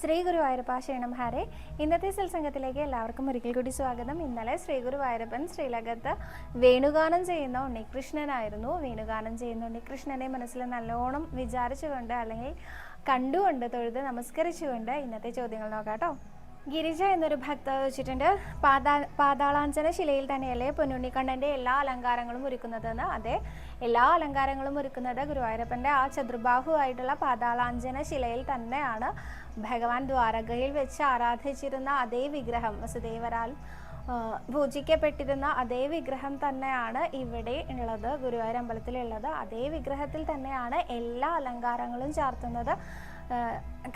ശ്രീ ഗുരുവായൂരപ്പ ക്ഷീണം ഹാരെ. ഇന്നത്തെ സത്സംഗത്തിലേക്ക് എല്ലാവർക്കും ഒരിക്കൽ കൂടി സ്വാഗതം. ഇന്നലെ ശ്രീ ഗുരുവായൂരപ്പൻ ശ്രീലകത്ത് വേണുഗാനം ചെയ്യുന്ന ഉണ്ണികൃഷ്ണനായിരുന്നു. വേണുഗാനം ചെയ്യുന്ന ഉണ്ണികൃഷ്ണനെ മനസ്സിൽ നല്ലോണം വിചാരിച്ചുകൊണ്ട് അല്ലെങ്കിൽ കണ്ടുകൊണ്ട് തൊഴുത് നമസ്കരിച്ചുകൊണ്ട് ഇന്നത്തെ ചോദ്യങ്ങൾ നോക്കാട്ടോ. ഗിരിജ എന്നൊരു ഭക്ത വെച്ചിട്ടുണ്ട്. പാതാ പാതാളാഞ്ചന ശിലയിൽ തന്നെയല്ലേ പൊന്നുണ്ണിക്കണ്ണന്റെ എല്ലാ അലങ്കാരങ്ങളും ഒരുക്കുന്നതെന്ന്. അതെ എല്ലാ അലങ്കാരങ്ങളും ഒരുക്കുന്നത് ഗുരുവായൂരപ്പന്റെ ആ ചതുർബാഹുവായിട്ടുള്ള പാതാളാഞ്ജന ശിലയിൽ തന്നെയാണ്. ഭഗവാൻ ദ്വാരകയിൽ വെച്ച് ആരാധിച്ചിരുന്ന അതേ വിഗ്രഹം വസുദേവരാൽ പൂജിക്കപ്പെട്ടിരുന്ന അതേ വിഗ്രഹം തന്നെയാണ് ഇവിടെ ഉള്ളത് ഗുരുവായൂർ അമ്പലത്തിലുള്ളത്. അതേ വിഗ്രഹത്തിൽ തന്നെയാണ് എല്ലാ അലങ്കാരങ്ങളും ചാർത്തുന്നത്.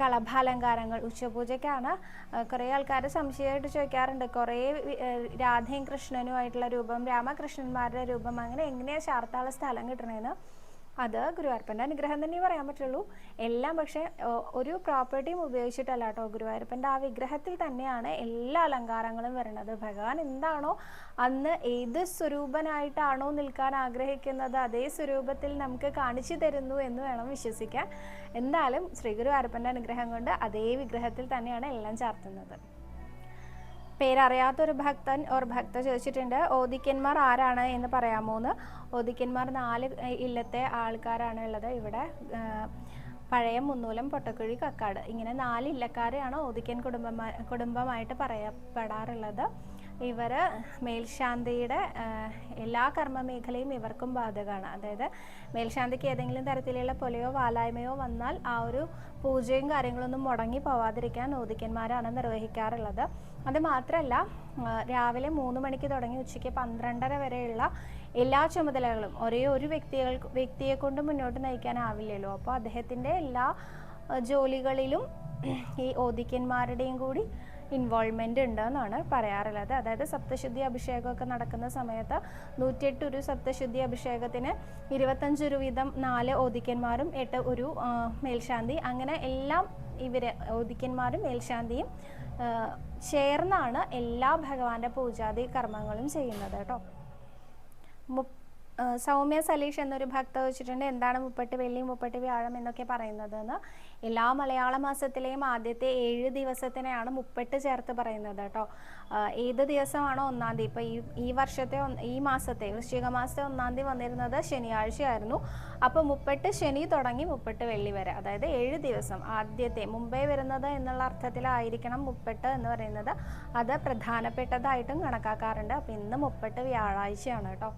കളഭാലങ്കാരങ്ങൾ ഉച്ചപൂജയ്ക്കാണ്. കുറേ ആൾക്കാർ സംശയമായിട്ട് ചോദിക്കാറുണ്ട്. കുറേ രാധയും കൃഷ്ണനുമായിട്ടുള്ള രൂപം രാമകൃഷ്ണന്മാരുടെ രൂപം അങ്ങനെ എങ്ങനെയാണ് ചാർത്താനുള്ള സ്ഥലം കിട്ടണേന്ന്. അത് ഗുരുവായൂരപ്പന്റെ അനുഗ്രഹം തന്നെ പറയാൻ പറ്റുള്ളൂ. എല്ലാം പക്ഷേ ഒരു പ്രോപ്പർട്ടിയും ഉപയോഗിച്ചിട്ടല്ല കേട്ടോ ഗുരുവായൂരപ്പന്റെ ആ വിഗ്രഹത്തിൽ തന്നെയാണ് എല്ലാ അലങ്കാരങ്ങളും വരുന്നത്. ഭഗവാൻ എന്താണോ അന്ന് ഏത് സ്വരൂപനായിട്ടാണോ നിൽക്കാൻ ആഗ്രഹിക്കുന്നത് അതേ സ്വരൂപത്തിൽ നമുക്ക് കാണിച്ചു തരുന്നു എന്ന് വേണം വിശ്വസിക്കാൻ. എന്തായാലും ശ്രീ ഗുരുവായൂരപ്പന്റെ അനുഗ്രഹം കൊണ്ട് അതേ വിഗ്രഹത്തിൽ തന്നെയാണ് എല്ലാം ചാർത്തുന്നത്. പേരറിയാത്തൊരു ഭക്തൻ ഒരു ഭക്ത ചോദിച്ചിട്ടുണ്ട് ഓദിക്കന്മാർ ആരാണ് എന്ന് പറയാമോ എന്ന് ഓദിക്കന്മാർ നാല് ഇല്ലത്തെ ആൾക്കാരാണ് ഉള്ളത്. ഇവിടെ പഴയ മുന്നൂലം പൊട്ടക്കുഴി കക്കാട്. ഇങ്ങനെ നാല് ഇല്ലക്കാരെയാണ് ഓദിക്കൻ കുടുംബമായി കുടുംബമായിട്ട് പറയപ്പെടാറുള്ളത്. ഇവർ മേൽശാന്തിയുടെ എല്ലാ കർമ്മമേഖലയും ഇവർക്കും ബാധകമാണ്. അതായത് മേൽശാന്തിക്ക് ഏതെങ്കിലും തരത്തിലുള്ള പൊലയോ വാലായ്മയോ വന്നാൽ ആ ഒരു പൂജയും കാര്യങ്ങളൊന്നും മുടങ്ങി പോവാതിരിക്കാൻ ഓദിക്കന്മാരാണ് നിർവഹിക്കാറുള്ളത്. അത് മാത്രമല്ല രാവിലെ മൂന്ന് മണിക്ക് തുടങ്ങി ഉച്ചയ്ക്ക് പന്ത്രണ്ടര വരെയുള്ള എല്ലാ ചുമതലകളും ഒരേ ഒരു വ്യക്തികൾ വ്യക്തിയെ കൊണ്ട് മുന്നോട്ട് നയിക്കാനാവില്ലല്ലോ. അപ്പോൾ അദ്ദേഹത്തിന്റെ എല്ലാ ജോലികളിലും ഈ ഓദിക്കന്മാരുടെയും കൂടി ഇൻവോൾവ്മെന്റ് ഉണ്ടെന്നാണ് പറയാറുള്ളത്. അതായത് സപ്തശുദ്ധി അഭിഷേകമൊക്കെ നടക്കുന്ന സമയത്ത് നൂറ്റിയെട്ട് ഒരു സപ്തശുദ്ധി അഭിഷേകത്തിന് ഇരുപത്തഞ്ച് ഒരു വീതം നാല് ഓദിക്കന്മാരും എട്ട് ഒരു മേൽശാന്തി. അങ്ങനെ എല്ലാം ഇവർ ഓദിക്കന്മാരും മേൽശാന്തിയും ചേർന്നാണ് എല്ലാ ഭഗവാന്റെ പൂജാതി കർമ്മങ്ങളും ചെയ്യുന്നത് കേട്ടോ. സൗമ്യ സലീഷ് എന്നൊരു ഭക്ത വെച്ചിട്ടുണ്ട്. എന്താണ് മുപ്പട്ട് വെള്ളി മുപ്പട്ട് വ്യാഴം എന്നൊക്കെ പറയുന്നത് എന്ന് എല്ലാ മലയാള മാസത്തിലെയും ആദ്യത്തെ ഏഴ് ദിവസത്തിനെയാണ് മുപ്പട്ട് ചേർത്ത് പറയുന്നത് കേട്ടോ. ഏത് ദിവസമാണോ ഒന്നാം തീയതി. ഇപ്പോൾ ഈ വർഷത്തെ ഈ മാസത്തെ വൃശ്ചിക മാസത്തെ ഒന്നാം തീയതി വന്നിരുന്നത് ശനിയാഴ്ചയായിരുന്നു. അപ്പോൾ മുപ്പട്ട് ശനി തുടങ്ങി മുപ്പട്ട് വെള്ളി വരെ. അതായത് ഏഴ് ദിവസം ആദ്യത്തെ മുമ്പേ വരുന്നത് എന്നുള്ള അർത്ഥത്തിലായിരിക്കണം മുപ്പട്ട് എന്ന് പറയുന്നത്. അത് പ്രധാനപ്പെട്ടതായിട്ടും കണക്കാക്കാറുണ്ട്. അപ്പോൾ ഇന്ന് മുപ്പട്ട് വ്യാഴാഴ്ചയാണ് കേട്ടോ.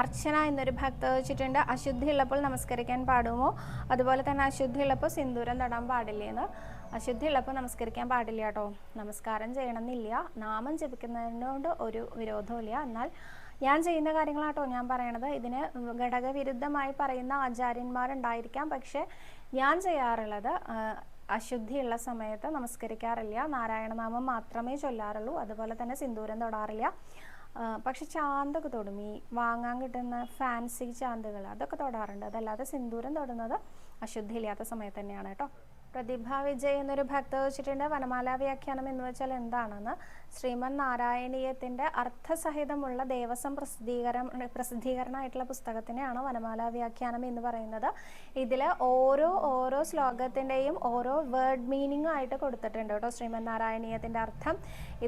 അർച്ചന എന്നൊരു ഭക്ത വെച്ചിട്ടുണ്ട്. അശുദ്ധി ഉള്ളപ്പോൾ നമസ്കരിക്കാൻ പാടുമോ? അതുപോലെ തന്നെ അശുദ്ധി ഉള്ളപ്പോൾ സിന്ദൂരം തൊടാൻ പാടില്ലേന്ന് അശുദ്ധി ഉള്ളപ്പോൾ നമസ്കരിക്കാൻ പാടില്ല കേട്ടോ. നമസ്കാരം ചെയ്യണമെന്നില്ല. നാമം ജപിക്കുന്നതിനോട് ഒരു വിരോധമില്ല എന്നാൽ ഞാൻ ചെയ്യുന്ന കാര്യങ്ങളാട്ടോ ഞാൻ പറയണത്. ഇതിന് ഘടകവിരുദ്ധമായി പറയുന്ന ആചാര്യന്മാരുണ്ടായിരിക്കാം. പക്ഷേ ഞാൻ ചെയ്യാറുള്ളത് അശുദ്ധിയുള്ള സമയത്ത് നമസ്കരിക്കാറില്ല. നാരായണനാമം മാത്രമേ ചൊല്ലാറുള്ളൂ. അതുപോലെ തന്നെ സിന്ദൂരം തൊടാറില്ല. പക്ഷെ ചാന്തൊക്കെ തൊടും. ഈ വാങ്ങാൻ കിട്ടുന്ന ഫാൻസി ചാന്തുകൾ അതൊക്കെ തൊടാറുണ്ട്. അതല്ലാതെ സിന്ദൂരം തൊടുന്നത് അശുദ്ധി ഇല്ലാത്ത സമയത്ത് തന്നെയാണ് കേട്ടോ. പ്രതിഭ വിജയ് എന്നൊരു ഭക്ത വെച്ചിട്ടുണ്ട്. വനമാല വ്യാഖ്യാനം എന്ന് വെച്ചാൽ എന്താണെന്ന്? ശ്രീമൻ നാരായണീയത്തിന്റെ അർത്ഥസഹിതമുള്ള ദേവസ്വം പ്രസിദ്ധീകരണം പ്രസിദ്ധീകരണമായിട്ടുള്ള പുസ്തകത്തിനെയാണ് വനമാല വ്യാഖ്യാനം എന്ന് പറയുന്നത്. ഇതിൽ ഓരോ ഓരോ ശ്ലോകത്തിന്റെയും ഓരോ വേർഡ് മീനിങ് ആയിട്ട് കൊടുത്തിട്ടുണ്ട് കേട്ടോ ശ്രീമൻ നാരായണീയത്തിന്റെ അർത്ഥം.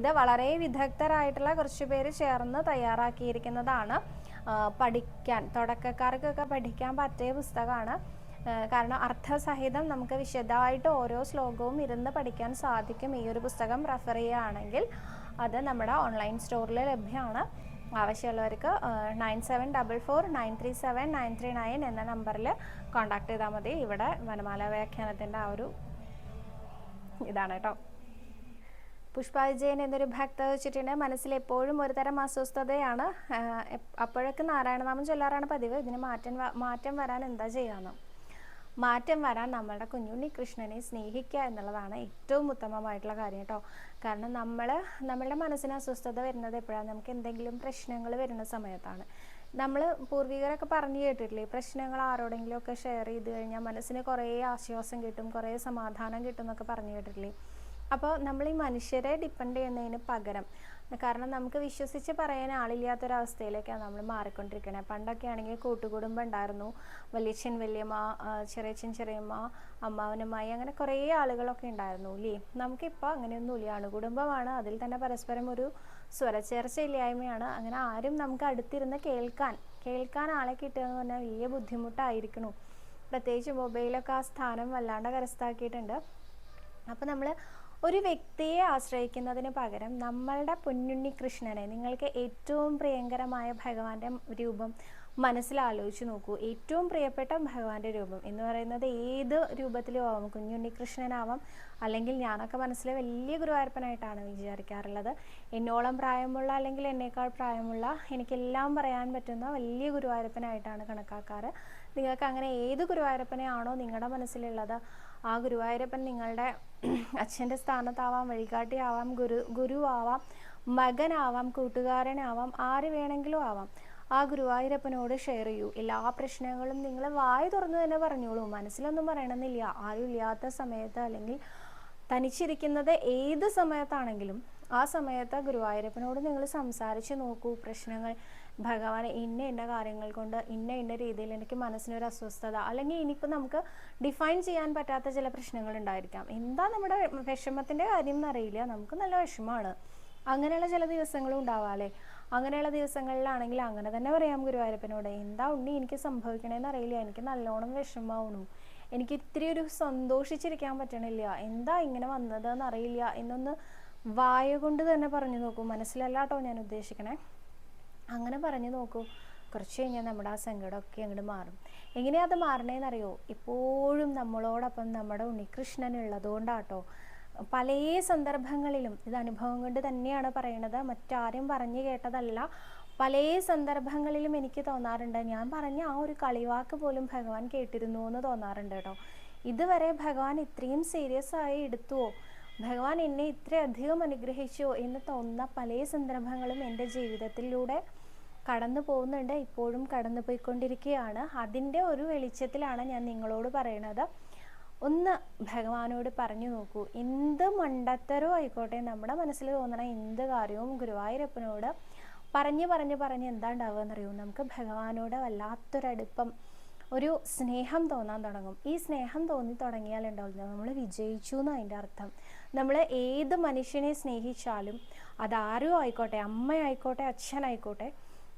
ഇത് വളരെ വിദഗ്ധരായിട്ടുള്ള കുറച്ച് പേര് ചേർന്ന് തയ്യാറാക്കിയിരിക്കുന്നതാണ്. പഠിക്കാൻ തുടക്കക്കാർക്കൊക്കെ പഠിക്കാൻ പറ്റിയ പുസ്തകമാണ്. കാരണം അർത്ഥസഹിതം നമുക്ക് വിശദമായിട്ട് ഓരോ ശ്ലോകവും ഇരുന്ന് പഠിക്കാൻ സാധിക്കും. ഈ ഒരു പുസ്തകം റെഫർ ചെയ്യുകയാണെങ്കിൽ അത് നമ്മുടെ ഓൺലൈൻ സ്റ്റോറിൽ ലഭ്യമാണ്. ആവശ്യമുള്ളവർക്ക് nine seven double four nine three seven nine three nine എന്ന നമ്പറിൽ കോൺടാക്ട് ചെയ്താൽ മതി. ഇവിടെ വനമാല വ്യാഖ്യാനത്തിന്റെ ആ ഒരു ഇതാണ് കേട്ടോ. പുഷ്പ വിജയൻ എന്നൊരു ഭക്ത വെച്ചിട്ടുണ്ട്. മനസ്സിൽ എപ്പോഴും ഒരുതരം അസ്വസ്ഥതയാണ്. അപ്പോഴൊക്കെ നാരായണനാമം ചൊല്ലാറാണ് പതിവ്. ഇതിന് മാറ്റം മാറ്റം വരാൻ എന്താ ചെയ്യാന്ന്. മാറ്റം വരാൻ നമ്മളുടെ കുഞ്ഞുണ്ണി കൃഷ്ണനെ സ്നേഹിക്കുക എന്നുള്ളതാണ് ഏറ്റവും ഉത്തമമായിട്ടുള്ള കാര്യം കേട്ടോ. കാരണം നമ്മൾ നമ്മളുടെ മനസ്സിന് അസ്വസ്ഥത വരുന്നത് എപ്പോഴാണ്? നമുക്ക് എന്തെങ്കിലും പ്രശ്നങ്ങൾ വരുന്ന സമയത്താണ്. നമ്മൾ പൂർവികരൊക്കെ പറഞ്ഞു കേട്ടിട്ടില്ലേ? പ്രശ്നങ്ങൾ ആരോടെങ്കിലും ഒക്കെ ഷെയർ ചെയ്ത് കഴിഞ്ഞാൽ മനസ്സിന് കുറേ ആശ്വാസം കിട്ടും കുറേ സമാധാനം കിട്ടും എന്നൊക്കെ പറഞ്ഞു കേട്ടിട്ടില്ലേ? അപ്പോൾ നമ്മൾ ഈ മനുഷ്യരെ ഡിപ്പെൻഡ് ചെയ്യുന്നതിന് പകരം കാരണം നമുക്ക് വിശ്വസിച്ച് പറയാൻ ആളില്ലാത്തൊരവസ്ഥയിലേക്കാണ് നമ്മൾ മാറിക്കൊണ്ടിരിക്കുന്നത് പണ്ടൊക്കെ ആണെങ്കിൽ കൂട്ടുകുടുംബം ഉണ്ടായിരുന്നു. വലിയച്ഛൻ വലിയമ്മ ചെറിയച്ഛൻ ചെറിയമ്മ അമ്മാവനമ്മായി അങ്ങനെ കുറേ ആളുകളൊക്കെ ഉണ്ടായിരുന്നു. ഇല്ലേ? നമുക്കിപ്പോൾ അങ്ങനെയൊന്നുമില്ല അണുകുടുംബമാണ്. അതിൽ തന്നെ പരസ്പരം ഒരു സ്വരച്ചേർച്ച ഇല്ലായ്മയാണ്. അങ്ങനെ ആരും നമുക്ക് അടുത്തിരുന്ന് കേൾക്കാൻ കേൾക്കാൻ ആളെ കിട്ടുക എന്ന് പറഞ്ഞാൽ വലിയ ബുദ്ധിമുട്ടായിരിക്കണു പ്രത്യേകിച്ച് മൊബൈലൊക്കെ ആ സ്ഥാനം വല്ലാണ്ട് കരസ്ഥാക്കിയിട്ടുണ്ട് അപ്പോൾ നമ്മൾ ഒരു വ്യക്തിയെ ആശ്രയിക്കുന്നതിന് പകരം നമ്മളുടെ പൊന്നുണ്ണി കൃഷ്ണനെ നിങ്ങൾക്ക് ഏറ്റവും പ്രിയങ്കരമായ ഭഗവാന്റെ രൂപം മനസ്സിൽ ആലോചിച്ച് നോക്കൂ. ഏറ്റവും പ്രിയപ്പെട്ട ഭഗവാന്റെ രൂപം എന്ന് പറയുന്നത് ഏത് രൂപത്തിലും ആവാം. കുഞ്ഞുണ്ണി കൃഷ്ണനാവാം. അല്ലെങ്കിൽ ഞാനൊക്കെ മനസ്സിൽ വലിയ ഗുരുവായൂരപ്പനായിട്ടാണ് വിചാരിക്കാറുള്ളത്. എന്നോളം പ്രായമുള്ള അല്ലെങ്കിൽ എന്നേക്കാൾ പ്രായമുള്ള എനിക്കെല്ലാം പറയാൻ പറ്റുന്ന വലിയ ഗുരുവായൂരപ്പനായിട്ടാണ് കണക്കാക്കാറ്. നിങ്ങൾക്ക് അങ്ങനെ ഏത് ഗുരുവായൂരപ്പനെയാണോ നിങ്ങളുടെ മനസ്സിലുള്ളത് ആ ഗുരുവായൂരപ്പൻ നിങ്ങളുടെ അച്ഛന്റെ സ്ഥാനത്താവാം വഴികാട്ടിയാവാം ഗുരു ഗുരുവാവാം മകനാവാം കൂട്ടുകാരനാവാം ആര് വേണമെങ്കിലും ആവാം. ആ ഗുരുവായൂരപ്പനോട് ഷെയർ ചെയ്യൂ. എല്ലാ പ്രശ്നങ്ങളും നിങ്ങൾ വായ തുറന്നു തന്നെ പറഞ്ഞോളൂ. മനസ്സിലൊന്നും പറയണമെന്നില്ല. ആരും ഇല്ലാത്ത സമയത്ത് അല്ലെങ്കിൽ തനിച്ചിരിക്കുന്നത് ഏത് സമയത്താണെങ്കിലും ആ സമയത്ത് ഗുരുവായൂരപ്പനോട് നിങ്ങൾ സംസാരിച്ച് നോക്കൂ പ്രശ്നങ്ങൾ. ഭഗവാൻ ഇന്ന ഇന്ന കാര്യങ്ങൾ കൊണ്ട് ഇന്ന ഇന്ന രീതിയിൽ എനിക്ക് മനസ്സിനൊരു അസ്വസ്ഥത. അല്ലെങ്കിൽ ഇനിയിപ്പോൾ നമുക്ക് ഡിഫൈൻ ചെയ്യാൻ പറ്റാത്ത ചില പ്രശ്നങ്ങൾ ഉണ്ടായിരിക്കാം. എന്താ നമ്മുടെ വിഷമത്തിന്റെ കാര്യം എന്നറിയില്ല. നമുക്ക് നല്ല വിഷമമാണ്. അങ്ങനെയുള്ള ചില ദിവസങ്ങളും ഉണ്ടാവാല്ലേ? അങ്ങനെയുള്ള ദിവസങ്ങളിലാണെങ്കിൽ അങ്ങനെ തന്നെ പറയാം ഗുരുവായൂരപ്പനോട്. എന്താ ഉണ്ണി എനിക്ക് സംഭവിക്കണേന്ന് അറിയില്ല. എനിക്ക് നല്ലോണം വിഷമാവണു എനിക്ക് ഇത്തിരി ഒരു സന്തോഷിച്ചിരിക്കാൻ പറ്റണില്ല. എന്താ ഇങ്ങനെ വന്നത് എന്നറിയില്ല എന്നൊന്ന് വായ കൊണ്ട് തന്നെ പറഞ്ഞു നോക്കൂ. മനസ്സിലല്ലാട്ടോ ഞാൻ ഉദ്ദേശിക്കണേ. അങ്ങനെ പറഞ്ഞു നോക്കൂ. കുറച്ച് കഴിഞ്ഞാൽ നമ്മുടെ ആ സങ്കടമൊക്കെ അങ്ങോട്ട് മാറും. എങ്ങനെയാ അത് മാറണേന്നറിയോ? ഇപ്പോഴും നമ്മളോടൊപ്പം നമ്മുടെ ഉണ്ണികൃഷ്ണൻ ഉള്ളതുകൊണ്ടാട്ടോ. പല സന്ദർഭങ്ങളിലും ഇത് അനുഭവം കൊണ്ട് തന്നെയാണ് പറയണത്. മറ്റാരും പറഞ്ഞു കേട്ടതല്ല. പല സന്ദർഭങ്ങളിലും എനിക്ക് തോന്നാറുണ്ട്. ഞാൻ പറഞ്ഞ ആ ഒരു കളിവാക്ക് പോലും ഭഗവാൻ കേട്ടിരുന്നു എന്ന് തോന്നാറുണ്ട് കേട്ടോ. ഇതുവരെ ഭഗവാൻ ഇത്രയും സീരിയസ് ആയി എടുത്തുവോ? ഭഗവാൻ എന്നെ ഇത്രയധികം അനുഗ്രഹിച്ചു എന്ന് തോന്നുന്ന പല സന്ദർഭങ്ങളും എന്റെ ജീവിതത്തിലൂടെ കടന്നു പോകുന്നുണ്ട്. ഇപ്പോഴും കടന്നു പോയിക്കൊണ്ടിരിക്കുകയാണ്. അതിന്റെ ഒരു വെളിച്ചത്തിലാണ് ഞാൻ നിങ്ങളോട് പറയുന്നത് ഒന്ന് ഭഗവാനോട് പറഞ്ഞു നോക്കൂ. എന്ത് മണ്ടത്തരവും ആയിക്കോട്ടെ നമ്മുടെ മനസ്സിൽ തോന്നണ എന്ത് കാര്യവും ഗുരുവായൂരപ്പനോട് പറഞ്ഞു പറഞ്ഞു പറഞ്ഞ് എന്താ ഉണ്ടാവുക എന്നറിയൂ? നമുക്ക് ഭഗവാനോട് വല്ലാത്തൊരടുപ്പം ഒരു സ്നേഹം തോന്നാൻ തുടങ്ങും. ഈ സ്നേഹം തോന്നി തുടങ്ങിയാൽ ഉണ്ടാവില്ല നമ്മൾ വിജയിച്ചു എന്ന് അതിന്റെ അർത്ഥം. നമ്മൾ ഏത് മനുഷ്യനെ സ്നേഹിച്ചാലും അതാരും ആയിക്കോട്ടെ അമ്മയായിക്കോട്ടെ അച്ഛനായിക്കോട്ടെ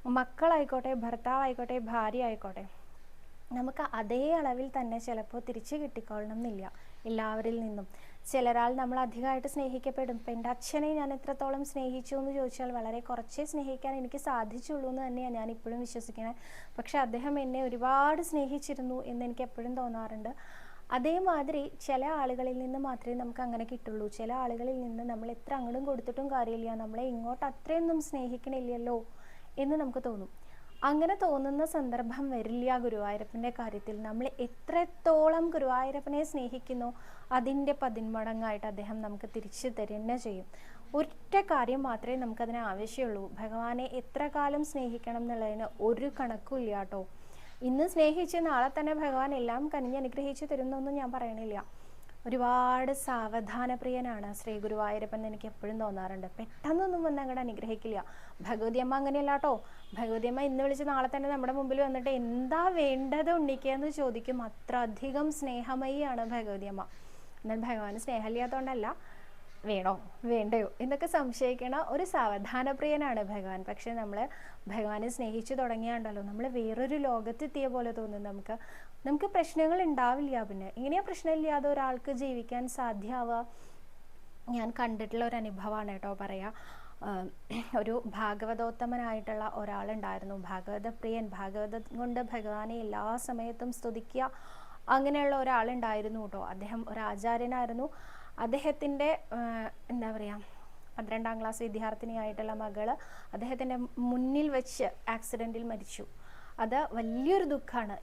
മക്കളായിക്കോട്ടെ ഭർത്താവായിക്കോട്ടെ ഭാര്യ ആയിക്കോട്ടെ നമുക്ക് അതേ അളവിൽ തന്നെ ചിലപ്പോൾ തിരിച്ചു കിട്ടിക്കൊള്ളണം എന്നില്ല എല്ലാവരിൽ നിന്നും. ചിലരാൾ നമ്മൾ അധികമായിട്ട് സ്നേഹിക്കപ്പെടും. ഇപ്പം എന്റെ അച്ഛനെ ഞാൻ എത്രത്തോളം സ്നേഹിച്ചു എന്ന് ചോദിച്ചാൽ വളരെ കുറച്ചേ സ്നേഹിക്കാൻ എനിക്ക് സാധിച്ചുള്ളൂ എന്ന് തന്നെയാണ് ഞാൻ ഇപ്പോഴും വിശ്വസിക്കുന്നത് പക്ഷെ അദ്ദേഹം എന്നെ ഒരുപാട് സ്നേഹിച്ചിരുന്നു എന്ന് എനിക്ക് എപ്പോഴും തോന്നാറുണ്ട്. അതേമാതിരി ചില ആളുകളിൽ നിന്ന് മാത്രമേ നമുക്ക് അങ്ങനെ കിട്ടുള്ളൂ. ചില ആളുകളിൽ നിന്ന് നമ്മൾ എത്ര അങ്ങോട്ടും കൊടുത്തിട്ടും കാര്യമില്ല. നമ്മളെ ഇങ്ങോട്ട് അത്രയൊന്നും സ്നേഹിക്കണില്ലല്ലോ എന്ന് നമുക്ക് തോന്നും. അങ്ങനെ തോന്നുന്ന സന്ദർഭം വരില്ല ഗുരുവായൂരപ്പന്റെ കാര്യത്തിൽ. നമ്മൾ എത്രത്തോളം ഗുരുവായൂരപ്പനെ സ്നേഹിക്കുന്നു അതിന്റെ പതിന്മടങ്ങായിട്ട് അദ്ദേഹം നമുക്ക് തിരിച്ചു തരുന്ന ചെയ്യും. ഒറ്റ കാര്യം മാത്രമേ നമുക്കതിന് ആവശ്യമുള്ളൂ. ഭഗവാനെ എത്ര കാലം സ്നേഹിക്കണം എന്നുള്ളതിന് ഒരു കണക്കും ഇല്ല കേട്ടോ. ഇന്ന് സ്നേഹിച്ച് നാളെ തന്നെ ഭഗവാൻ എല്ലാം കനിഞ്ഞ് അനുഗ്രഹിച്ചു തരുന്നൊന്നും ഞാൻ പറയണില്ല. ഒരുപാട് സാവധാനപ്രിയനാണ് ശ്രീ ഗുരുവായൂരപ്പൻ എനിക്ക് എപ്പോഴും തോന്നാറുണ്ട്. പെട്ടെന്നൊന്നും വന്ന് അങ്ങോട്ട് അനുഗ്രഹിക്കില്ല. ഭഗവതി അമ്മ അങ്ങനെയല്ല കേട്ടോ. ഭഗവതി അമ്മ ഇന്ന് വിളിച്ച് നാളെ തന്നെ നമ്മുടെ മുമ്പിൽ വന്നിട്ട് എന്താ വേണ്ടത് ഉണ്ണിക്കുകയെന്ന് ചോദിക്കും. അത്ര അധികം സ്നേഹമയിയാണ് ഭഗവതിയമ്മ എന്നാൽ ഭഗവാന് സ്നേഹമില്ലാത്തതുകൊണ്ടല്ല വേണോ? വേണ്ടയോ? എന്നൊക്കെ സംശയിക്കണ ഒരു സാവധാനപ്രിയനാണ് ഭഗവാൻ. പക്ഷെ നമ്മൾ ഭഗവാനെ സ്നേഹിച്ചു തുടങ്ങിയാണ്ടല്ലോ നമ്മൾ വേറൊരു ലോകത്തെത്തിയ പോലെ തോന്നും നമുക്ക്. നമുക്ക് പ്രശ്നങ്ങൾ ഉണ്ടാവില്ല പിന്നെ. എങ്ങനെയാ പ്രശ്നമില്ലാതെ ഒരാൾക്ക് ജീവിക്കാൻ സാധ്യമാവുക? ഞാൻ കണ്ടിട്ടുള്ള ഒരു അനുഭവമാണ് കേട്ടോ പറയാ. ഒരു ഭാഗവതോത്തമനായിട്ടുള്ള ഒരാളുണ്ടായിരുന്നു. ഭാഗവത പ്രിയൻ. ഭാഗവതം കൊണ്ട് ഭഗവാനെ എല്ലാ സമയത്തും സ്തുതിക്കുക അങ്ങനെയുള്ള ഒരാളുണ്ടായിരുന്നു കേട്ടോ. അദ്ദേഹം ഒരു ആചാര്യനായിരുന്നു. അദ്ദേഹത്തിന്റെ എന്താ പറയുക പന്ത്രണ്ടാം ക്ലാസ് വിദ്യാർത്ഥിനിയായിട്ടുള്ള മകൾ അദ്ദേഹത്തിന്റെ മുന്നിൽ വെച്ച് ആക്സിഡന്റിൽ മരിച്ചു. അത് വലിയൊരു ദുഃഖമാണ്.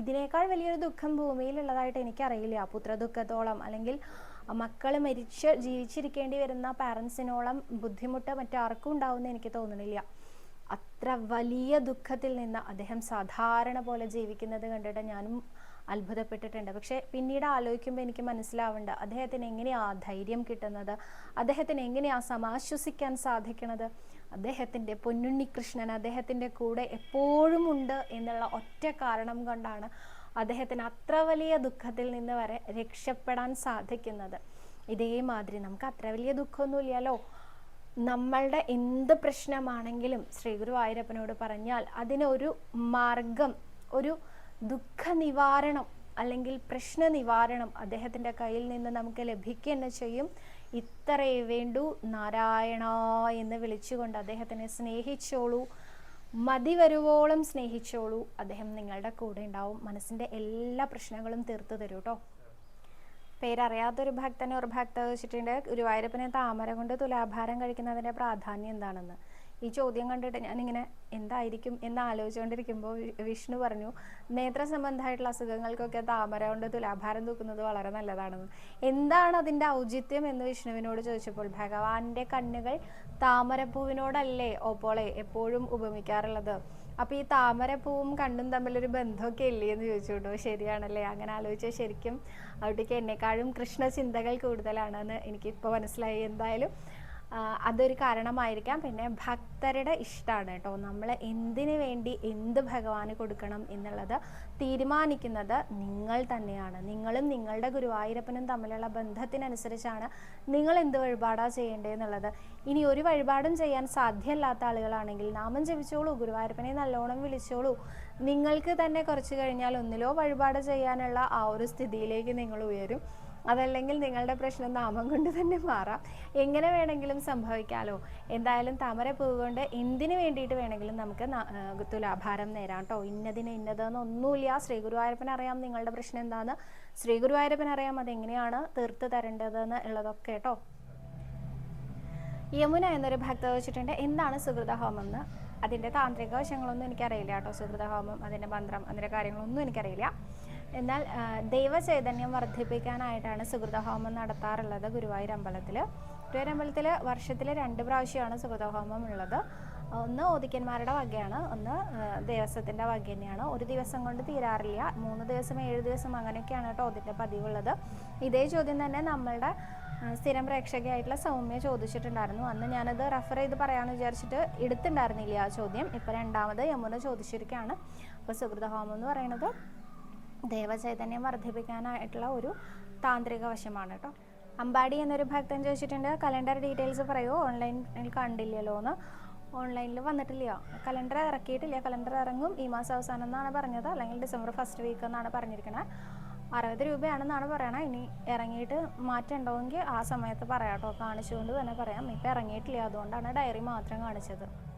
ഇതിനേക്കാൾ വലിയൊരു ദുഃഖം ഭൂമിയിലുള്ളതായിട്ട് എനിക്കറിയില്ല. പുത്രദുഃഖത്തോളം അല്ലെങ്കിൽ മക്കൾ മരിച്ച് ജീവിച്ചിരിക്കേണ്ടി വരുന്ന പാരൻസിനോളം ബുദ്ധിമുട്ട് മറ്റാർക്കും ഉണ്ടാവുമെന്ന് എനിക്ക് തോന്നുന്നില്ല അത്ര വലിയ ദുഃഖത്തിൽ നിന്ന് അദ്ദേഹം സാധാരണ പോലെ ജീവിക്കുന്നത് കണ്ടിട്ട് ഞാനും അത്ഭുതപ്പെട്ടിട്ടുണ്ട്. പക്ഷേ പിന്നീട് ആലോചിക്കുമ്പോൾ എനിക്ക് മനസ്സിലാവുന്നുണ്ട് അദ്ദേഹത്തിന് എങ്ങനെയാ ആ ധൈര്യം കിട്ടുന്നത്? അദ്ദേഹത്തിന് എങ്ങനെയാ സമാശ്വസിക്കാൻ സാധിക്കുന്നത് അദ്ദേഹത്തിന്റെ പൊന്നുണ്ണി കൃഷ്ണൻ അദ്ദേഹത്തിന്റെ കൂടെ എപ്പോഴും ഉണ്ട് എന്നുള്ള ഒറ്റ കാരണം കൊണ്ടാണ് അദ്ദേഹത്തിന് അത്ര വലിയ ദുഃഖത്തിൽ നിന്ന് വരെ രക്ഷപ്പെടാൻ സാധിക്കുന്നത്. ഇതേമാതിരി നമുക്ക് അത്ര വലിയ ദുഃഖമൊന്നുമില്ലല്ലോ. നമ്മളുടെ എന്ത് പ്രശ്നമാണെങ്കിലും ശ്രീ ഗുരുവായൂരപ്പനോട് പറഞ്ഞാൽ അതിനൊരു മാർഗം ഒരു ദുഃഖ നിവാരണം അല്ലെങ്കിൽ പ്രശ്ന നിവാരണം അദ്ദേഹത്തിന്റെ കയ്യിൽ നിന്ന് നമുക്ക് ലഭിക്കുക തന്നെ ചെയ്യും. ഇത്രയേ വേണ്ടൂ. നാരായണ എന്ന് വിളിച്ചുകൊണ്ട് അദ്ദേഹത്തിനെ സ്നേഹിച്ചോളൂ. മതി വരുവോളം സ്നേഹിച്ചോളൂ. അദ്ദേഹം നിങ്ങളുടെ കൂടെ ഉണ്ടാവും. മനസ്സിന്റെ എല്ലാ പ്രശ്നങ്ങളും തീർത്തു തരൂ കേട്ടോ പേരറിയാത്തൊരു ഭക്തനെ ഒരു ഭക്ത വെച്ചിട്ടുണ്ട്. ഗുരുവായൂരപ്പനെ താമര കൊണ്ട് തുലാഭാരം കഴിക്കുന്നതിന്റെ പ്രാധാന്യം എന്താണെന്ന്. ഈ ചോദ്യം കണ്ടിട്ട് ഞാനിങ്ങനെ എന്തായിരിക്കും എന്ന് ആലോചിച്ചുകൊണ്ടിരിക്കുമ്പോൾ വിഷ്ണു പറഞ്ഞു നേത്ര സംബന്ധമായിട്ടുള്ള അസുഖങ്ങൾക്കൊക്കെ താമര കൊണ്ട് തുലാഭാരം തൂക്കുന്നത് വളരെ നല്ലതാണെന്ന്. എന്താണ് അതിന്റെ ഔചിത്യം എന്ന് വിഷ്ണുവിനോട് ചോദിച്ചപ്പോൾ ഭഗവാന്റെ കണ്ണുകൾ താമരപ്പൂവിനോടല്ലേ ഓപ്പോളെ എപ്പോഴും ഉപമിക്കാറുള്ളത്? അപ്പൊ ഈ താമരപ്പൂവും കണ്ണും തമ്മിലൊരു ബന്ധമൊക്കെ ഇല്ലേ എന്ന് ചോദിച്ചു കേട്ടോ ശരിയാണല്ലേ? അങ്ങനെ ആലോചിച്ചാൽ ശരിക്കും അവിടേക്ക് എന്നെക്കാളും കൃഷ്ണ ചിന്തകൾ കൂടുതലാണെന്ന് എനിക്കിപ്പോൾ മനസ്സിലായി. എന്തായാലും അതൊരു കാരണമായിരിക്കാം. പിന്നെ ഭക്തരുടെ ഇഷ്ടമാണ് കേട്ടോ. നമ്മൾ എന്തിനു വേണ്ടി എന്ത് ഭഗവാന് കൊടുക്കണം എന്നുള്ളത് തീരുമാനിക്കുന്നത് നിങ്ങൾ തന്നെയാണ്. നിങ്ങളും നിങ്ങളുടെ ഗുരുവായൂരപ്പനും തമ്മിലുള്ള ബന്ധത്തിനനുസരിച്ചാണ് നിങ്ങൾ എന്ത് വഴിപാടാണ് ചെയ്യേണ്ടതെന്നുള്ളത് ഇനി ഒരു വഴിപാടും ചെയ്യാൻ സാധ്യമല്ലാത്ത ആളുകളാണെങ്കിൽ നാമം ജപിച്ചോളൂ ഗുരുവായൂരപ്പനെ നല്ലോണം വിളിച്ചോളൂ. നിങ്ങൾക്ക് തന്നെ കുറച്ച് കഴിഞ്ഞാൽ ഒന്നിലോ വഴിപാട് ചെയ്യാനുള്ള ആ ഒരു സ്ഥിതിയിലേക്ക് നിങ്ങൾ ഉയരും. അതല്ലെങ്കിൽ നിങ്ങളുടെ പ്രശ്നം നാമം കൊണ്ട് തന്നെ മാറാം. എങ്ങനെ വേണമെങ്കിലും സംഭവിക്കാലോ. എന്തായാലും താമര പൂവ് കൊണ്ട് എന്തിനു വേണ്ടിയിട്ട് വേണമെങ്കിലും നമുക്ക് തുലാഭാരം നേരാം കേട്ടോ ഇന്നതിന് ഇന്നതെന്നൊന്നുമില്ല ശ്രീ ഗുരുവായൂരപ്പൻ അറിയാം നിങ്ങളുടെ പ്രശ്നം എന്താണെന്ന് ശ്രീ ഗുരുവായൂരപ്പൻ അറിയാം അതെങ്ങനെയാണ് തീർത്ത് തരേണ്ടതെന്ന് ഉള്ളതൊക്കെ കേട്ടോ യമുന എന്നൊരു ഭക്ത വെച്ചിട്ടുണ്ട് എന്താണ് സുഹൃത ഹോമം എന്ന് അതിന്റെ താന്ത്രിക വശങ്ങളൊന്നും എനിക്കറിയില്ല കേട്ടോ സുഹൃത ഹോമം അതിന്റെ മന്ത്രം അതിന്റെ കാര്യങ്ങളൊന്നും എനിക്കറിയില്ല. എന്നാൽ ദൈവചൈതന്യം വർദ്ധിപ്പിക്കാനായിട്ടാണ് സുഹൃതഹോമം നടത്താറുള്ളത് ഗുരുവായൂർ അമ്പലത്തിൽ. ഗുരുവായൂർ അമ്പലത്തിൽ വർഷത്തിൽ രണ്ട് പ്രാവശ്യമാണ് സുഹൃതഹോമം ഉള്ളത്. ഒന്ന് ഓദിക്കന്മാരുടെ വകയാണ് ഒന്ന് ദേവസ്വത്തിന്റെ വക തന്നെയാണ്. ഒരു ദിവസം കൊണ്ട് തീരാറില്ല. മൂന്ന് ദിവസം ഏഴ് ദിവസം അങ്ങനെയൊക്കെയാണ് കേട്ടോ അതിന്റെ പതിവുള്ളത്. ഇതേ ചോദ്യം തന്നെ നമ്മളുടെ സ്ഥിരം പ്രേക്ഷകയായിട്ടുള്ള സൗമ്യ ചോദിച്ചിട്ടുണ്ടായിരുന്നു. അന്ന് ഞാനത് റെഫർ ചെയ്ത് പറയാമെന്ന് വിചാരിച്ചിട്ട് എടുത്തിട്ടുണ്ടായിരുന്നില്ല ആ ചോദ്യം. ഇപ്പോൾ രണ്ടാമത് യമുന ചോദിച്ചിരിക്കുകയാണ്. അപ്പോൾ സുഹൃത ഹോമം എന്ന് പറയുന്നത് ദേവചൈതന്യം വർദ്ധിപ്പിക്കാനായിട്ടുള്ള ഒരു താന്ത്രിക വശമാണ് കേട്ടോ. അമ്പാടി എന്നൊരു ഭക്തൻ ചോദിച്ചിട്ടുണ്ട് കലണ്ടർ ഡീറ്റെയിൽസ് പറയുമോ ഓൺലൈനിൽ കണ്ടില്ലല്ലോ എന്ന് ഓൺലൈനിൽ വന്നിട്ടില്ല. കലണ്ടർ ഇറക്കിയിട്ടില്ല. കലണ്ടർ ഇറങ്ങും. ഈ മാസം അവസാനം എന്നാണ് പറഞ്ഞത്? അല്ലെങ്കിൽ ഡിസംബർ ഫസ്റ്റ് വീക്ക് എന്നാണ് പറഞ്ഞിരിക്കുന്നത് അറുപത് രൂപയാണെന്നാണ് പറയണത് ഇനി ഇറങ്ങിയിട്ട് മാറ്റം ഉണ്ടോയെങ്കിൽ ആ സമയത്ത് പറയാം കേട്ടോ. കാണിച്ചുകൊണ്ട് തന്നെ പറയാം. ഇപ്പം ഇറങ്ങിയിട്ടില്ല. അതുകൊണ്ടാണ് ഡയറി മാത്രം കാണിച്ചത്.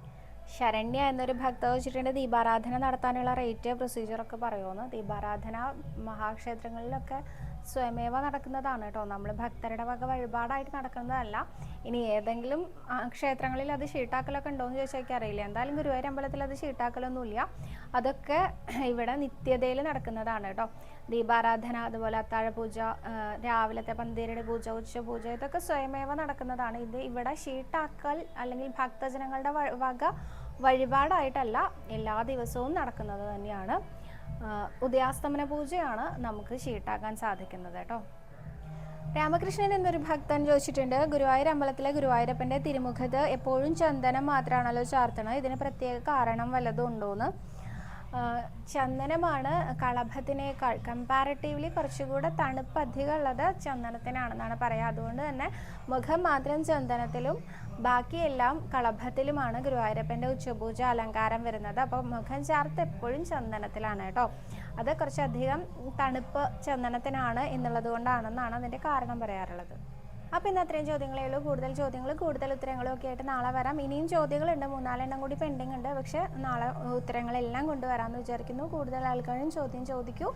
ശരണ്യ എന്നൊരു ഭക്ത വെച്ചിട്ടുണ്ട്. ദീപാരാധന നടത്താനുള്ള റേറ്റ് പ്രൊസീജിയറൊക്കെ പറയുമെന്ന് ദീപാരാധന മഹാക്ഷേത്രങ്ങളിലൊക്കെ സ്വയമേവ നടക്കുന്നതാണ് കേട്ടോ. നമ്മൾ ഭക്തരുടെ വക വഴിപാടായിട്ട് നടക്കുന്നതല്ല. ഇനി ഏതെങ്കിലും ക്ഷേത്രങ്ങളിൽ അത് ഷീട്ടാക്കലൊക്കെ ഉണ്ടോ എന്ന് ചോദിച്ചാൽ അറിയില്ല. എന്തായാലും ഗുരുവായൂർ അമ്പലത്തിൽ അത് ഷീട്ടാക്കലൊന്നുമില്ല. അതൊക്കെ ഇവിടെ നിത്യതയിൽ നടക്കുന്നതാണ് കേട്ടോ. ദീപാരാധന അതുപോലെ അത്താഴ പൂജ ആ, രാവിലത്തെ പന്തീരയുടെ പൂജ ഉച്ച പൂജ ഇതൊക്കെ സ്വയമേവ നടക്കുന്നതാണ്. ഇത് ഇവിടെ ഷീട്ടാക്കൽ അല്ലെങ്കിൽ ഭക്തജനങ്ങളുടെ വക വഴിപാടായിട്ടല്ല എല്ലാ ദിവസവും നടക്കുന്നത് തന്നെയാണ്. ഉദയാസ്തമന പൂജയാണ് നമുക്ക് ഷീട്ടാക്കാൻ സാധിക്കുന്നത് കേട്ടോ. രാമകൃഷ്ണൻ എന്നൊരു ഭക്തൻ ചോദിച്ചിട്ടുണ്ട് ഗുരുവായൂർ അമ്പലത്തിലെ ഗുരുവായൂരപ്പന്റെ തിരുമുഖത്ത് എപ്പോഴും ചന്ദനം മാത്രമാണല്ലോ ചാർത്തണത്? ഇതിന് പ്രത്യേക കാരണം വല്ലതും ഉണ്ടോയെന്ന് ചന്ദനമാണ് കളഭത്തിനേക്കാൾ കമ്പാരിറ്റീവ്ലി കുറച്ചുകൂടെ തണുപ്പ് അധികമുള്ളത് ചന്ദനത്തിനാണെന്നാണ് പറയുക. അതുകൊണ്ട് തന്നെ മുഖം മാത്രം ചന്ദനത്തിലും ബാക്കിയെല്ലാം കളഭത്തിലുമാണ് ഗുരുവായൂരപ്പന്റെ ഉച്ചപൂജ അലങ്കാരം വരുന്നത്. അപ്പോൾ മുഖം ചാർത്ത് എപ്പോഴും ചന്ദനത്തിലാണ് കേട്ടോ. അത് കുറച്ചധികം തണുപ്പ് ചന്ദനത്തിനാണ് എന്നുള്ളത് കൊണ്ടാണെന്നാണ് അതിന്റെ കാരണം പറയാറുള്ളത്. അപ്പോൾ ഇന്ന് അത്രയും ചോദ്യങ്ങളേ ഉള്ളൂ. കൂടുതൽ ചോദ്യങ്ങൾ കൂടുതൽ ഉത്തരങ്ങളും ഒക്കെ ആയിട്ട് നാളെ വരാം. ഇനിയും ചോദ്യങ്ങളുണ്ട്. മൂന്നാലെണ്ണം കൂടി പെൻഡിങ് ഉണ്ട്. പക്ഷേ നാളെ ഉത്തരങ്ങളെല്ലാം കൊണ്ടുവരാമെന്ന് വിചാരിക്കുന്നു. കൂടുതൽ ആൾക്കാരും ചോദ്യം ചോദിക്കൂ.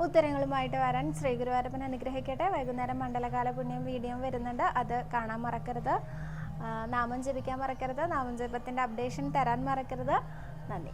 ഉത്തരങ്ങളുമായിട്ട് വരാൻ ശ്രീ ഗുരുവായൂരപ്പൻ അനുഗ്രഹിക്കട്ടെ. വൈകുന്നേരം മണ്ഡലകാല പുണ്യം വീഡിയോ വരുന്നുണ്ട്. അത് കാണാൻ മറക്കരുത്. നാമം ജപിക്കാൻ മറക്കരുത്. നാമം ജപത്തിന്റെ അപ്ഡേഷൻ തരാൻ മറക്കരുത്. നന്ദി.